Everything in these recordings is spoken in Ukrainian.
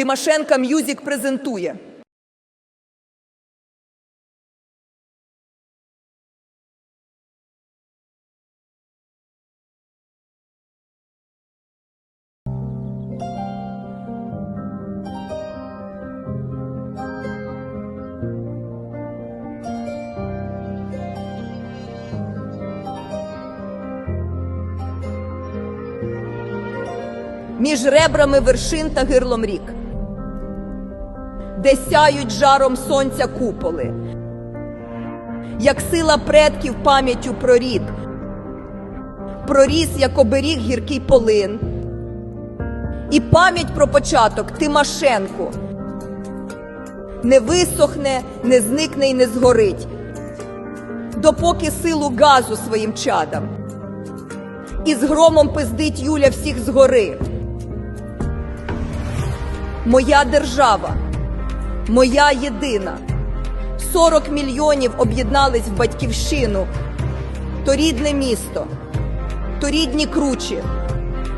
Тимошенка М'юзік презентує. Між ребрами вершин та гирлом рік, де сяють жаром сонця куполи, як сила предків пам'яттю про рід, проріс, як оберіг гіркий полин, і пам'ять про початок Тимошенко не висохне, не зникне і не згорить, допоки силу газу своїм чадам. І з громом пиздить Юля всіх згори. Моя держава, моя єдина. 40 мільйонів об'єднались в батьківщину. То рідне місто, то рідні кручі.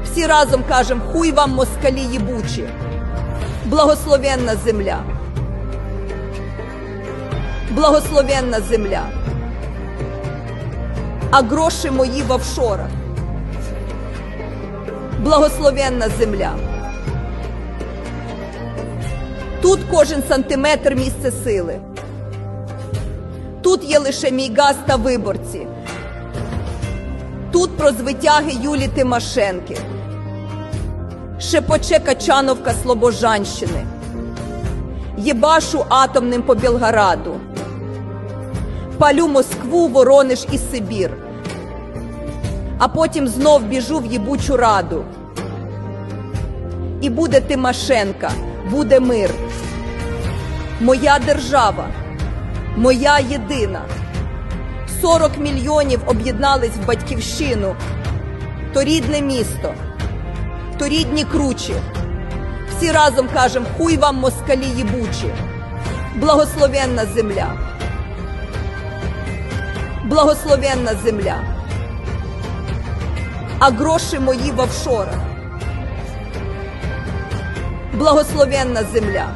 Всі разом кажем хуй вам москалі їбучі. Благословенна земля. Благословенна земля. А гроші мої в офшорах. Благословенна земля. Тут кожен сантиметр місце сили. Тут є лише мій газ та виборці. Тут про звитяги Юлі Тимошенки. Шепоче Качановка Слобожанщини. Єбашу атомним по Білграду. Палю Москву, Воронеж і Сибір. А потім знов біжу в їбучу раду. І буде Тимошенка, буде мир. Моя держава, моя єдина. 40 мільйонів об'єднались в батьківщину. То рідне місто, то рідні кручі. Всі разом кажем хуй вам москалі їбучі. Благословенна земля. Благословенна земля. А гроші мої в офшорах. Благословенна земля.